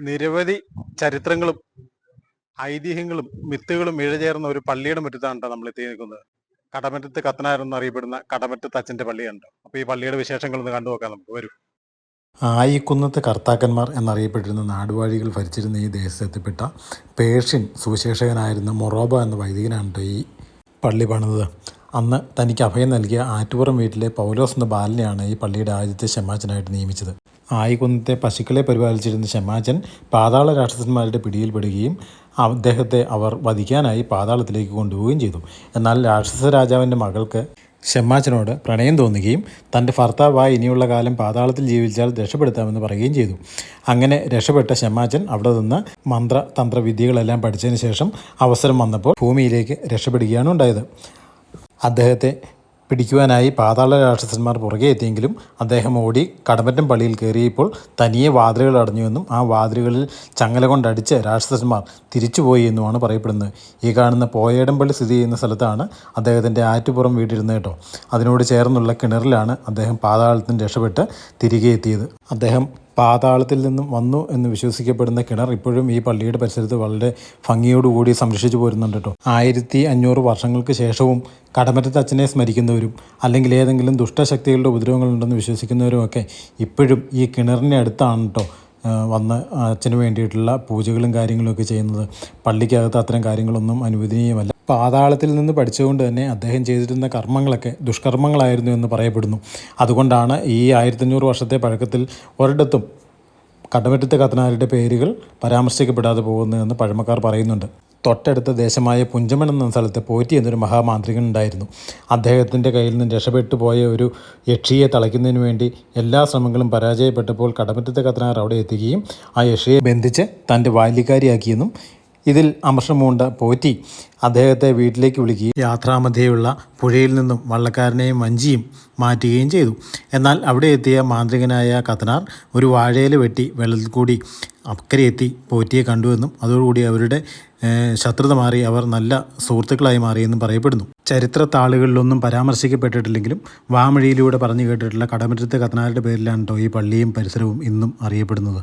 നിരവധി ചരിത്രങ്ങളും ഐതിഹ്യങ്ങളും മിത്തുകളും ഇഴചേർന്ന ഒരു പള്ളിയുടെ മുറ്റത്താണ് നമ്മൾ എത്തി നിൽക്കുന്നത് കടമറ്റത്ത് കത്തനാർ എന്നറിയപ്പെടുന്ന കടമറ്റത്ത് അച്ഛന്റെ പള്ളിയുണ്ട്. അപ്പോൾ ഈ പള്ളിയുടെ വിശേഷങ്ങൾ ഒന്ന് കണ്ടു നോക്കാം നമുക്ക്. വരും. ആയിക്കുന്നത്തെ കർത്താക്കന്മാർ എന്നറിയപ്പെട്ടിരുന്ന നാടുവാഴികൾ ഭരിച്ചിരുന്ന ഈ ദേശത്തെത്തിപ്പെട്ട പേർഷ്യൻ സുവിശേഷകനായിരുന്ന മൊറോബ എന്ന വൈദികനാണ് ഈ പള്ളി പണിതത്. അന്ന് തനിക്ക് അഭയം നൽകിയ ആറ്റുപുറം വീട്ടിലെ പൗലോസ് എന്ന ബാലനെയാണ് ഈ പള്ളിയുടെ ആദ്യത്തെ ഷെമാച്ചനായിട്ട് നിയമിച്ചത്. ആയിക്കുന്നത്തെ പശുക്കളെ പരിപാലിച്ചിരുന്ന ശമാചൻ പാതാള രാക്ഷസന്മാരുടെ പിടിയിൽപ്പെടുകയും അദ്ദേഹത്തെ അവർ വധിക്കാനായി പാതാളത്തിലേക്ക് കൊണ്ടുപോവുകയും ചെയ്തു. എന്നാൽ രാക്ഷസ രാജാവിന്റെ മകൾക്ക് ഷമ്മാച്ചനോട് പ്രണയം തോന്നുകയും തന്റെ ഭർത്താവായി ഇനിയുള്ള കാലം പാതാളത്തിൽ ജീവിച്ചാൽ രക്ഷപ്പെടുത്താമെന്ന് പറയുകയും ചെയ്തു. അങ്ങനെ രക്ഷപ്പെട്ട ഷമ്മാച്ചൻ അവിടെ നിന്ന് മന്ത്ര തന്ത്രവിദ്യകളെല്ലാം പഠിച്ചതിന് ശേഷം അവസരം വന്നപ്പോൾ ഭൂമിയിലേക്ക് രക്ഷപ്പെടുകയാണ് ഉണ്ടായത്. അദ്ദേഹത്തെ പിടിക്കുവാനായി പാതാള രാക്ഷസന്മാർ പുറകെ എത്തിയെങ്കിലും അദ്ദേഹം ഓടി കടമറ്റം പള്ളിയിൽ കയറിയപ്പോൾ തനിയെ വാതിലുകൾ അടഞ്ഞുവെന്നും ആ വാതിലുകളിൽ ചങ്ങല കൊണ്ടടിച്ച് രാക്ഷസന്മാർ തിരിച്ചുപോയി എന്നുമാണ് പറയപ്പെടുന്നത്. ഈ കാണുന്ന പോയേടംപള്ളി സ്ഥിതി ചെയ്യുന്ന സ്ഥലത്താണ് അദ്ദേഹത്തിന്റെ ആറ്റുപുറം വീട്ടിരുന്നത് കേട്ടോ. അതിനോട് ചേർന്നുള്ള കിണറിലാണ് അദ്ദേഹം പാതാളത്തിന് രക്ഷപ്പെട്ട് തിരികെ എത്തിയത്. അദ്ദേഹം പാതാളത്തിൽ നിന്നും വന്നു എന്ന് വിശ്വസിക്കപ്പെടുന്ന കിണർ ഇപ്പോഴും ഈ പള്ളിയുടെ പരിസരത്ത് വളരെ ഭംഗിയോടുകൂടി സംരക്ഷിച്ചു പോരുന്നുണ്ട് കേട്ടോ. ആയിരത്തി അഞ്ഞൂറ് വർഷങ്ങൾക്ക് ശേഷവും കടമറ്റത്ത് അച്ഛനെ സ്മരിക്കുന്നവരും അല്ലെങ്കിൽ ഏതെങ്കിലും ദുഷ്ടശക്തികളുടെ ഉപദ്രവങ്ങളുണ്ടെന്ന് വിശ്വസിക്കുന്നവരുമൊക്കെ ഇപ്പോഴും ഈ കിണറിന്റെ അടുത്താണ് കേട്ടോ വന്ന് അച്ഛന് വേണ്ടിയിട്ടുള്ള പൂജകളും കാര്യങ്ങളൊക്കെ ചെയ്യുന്നത്. പള്ളിക്കകത്ത് അത്തരം കാര്യങ്ങളൊന്നും അനുവദനീയമല്ല. പാതാളത്തിൽ നിന്ന് പഠിച്ചുകൊണ്ട് തന്നെ അദ്ദേഹം ചെയ്തിരുന്ന കർമ്മങ്ങളൊക്കെ ദുഷ്കർമ്മങ്ങളായിരുന്നു എന്ന് പറയപ്പെടുന്നു. അതുകൊണ്ടാണ് ഈ ആയിരത്തഞ്ഞൂറ് വർഷത്തെ പഴക്കത്തിൽ ഒരിടത്തും കടമറ്റത്തെ കത്തനാരുടെ പേരുകൾ പരാമർശിക്കപ്പെടാതെ പോകുന്നതെന്ന് പഴമക്കാർ പറയുന്നുണ്ട്. തൊട്ടടുത്ത ദേശമായ പുഞ്ചമൺ എന്ന സ്ഥലത്ത് പോറ്റി എന്നൊരു മഹാമാന്ത്രികൻ ഉണ്ടായിരുന്നു. അദ്ദേഹത്തിന്റെ കയ്യിൽ നിന്ന് രക്ഷപ്പെട്ടു പോയ ഒരു യക്ഷിയെ തളയ്ക്കുന്നതിന് വേണ്ടി എല്ലാ ശ്രമങ്ങളും പരാജയപ്പെട്ടപ്പോൾ കടമറ്റത്തെ കത്തനാർ അവിടെ എത്തുകയും ആ യക്ഷിയെ ബന്ധിച്ച് തന്റെ ബാല്യക്കാരിയാക്കിയെന്നും ഇതിൽ അമർഷമൂണ്ട പോറ്റി. അദ്ദേഹത്തെ വീട്ടിലേക്ക് വിളിക്കുകയും യാത്രാമധ്യയുള്ള പുഴയിൽ നിന്നും വള്ളക്കാരനെയും വഞ്ചിയും മാറ്റുകയും ചെയ്തു. എന്നാൽ അവിടെ എത്തിയ മാന്ത്രികനായ കത്തനാർ ഒരു വാഴയില വെട്ടി വെള്ളത്തിൽ കൂടി അക്കരെ എത്തി പോറ്റിയെ കണ്ടുവെന്നും അതോടുകൂടി അവരുടെ ശത്രുത മാറി അവർ നല്ല സുഹൃത്തുക്കളായി മാറിയെന്നും പറയപ്പെടുന്നു. ചരിത്ര താളുകളിലൊന്നും പരാമർശിക്കപ്പെട്ടിട്ടില്ലെങ്കിലും വാമൊഴിയിലൂടെ പറഞ്ഞു കേട്ടിട്ടുള്ള കടമറ്റത്തെ കത്തനാരുടെ പേരിലാണ് കേട്ടോ ഈ പള്ളിയും പരിസരവും ഇന്നും അറിയപ്പെടുന്നത്.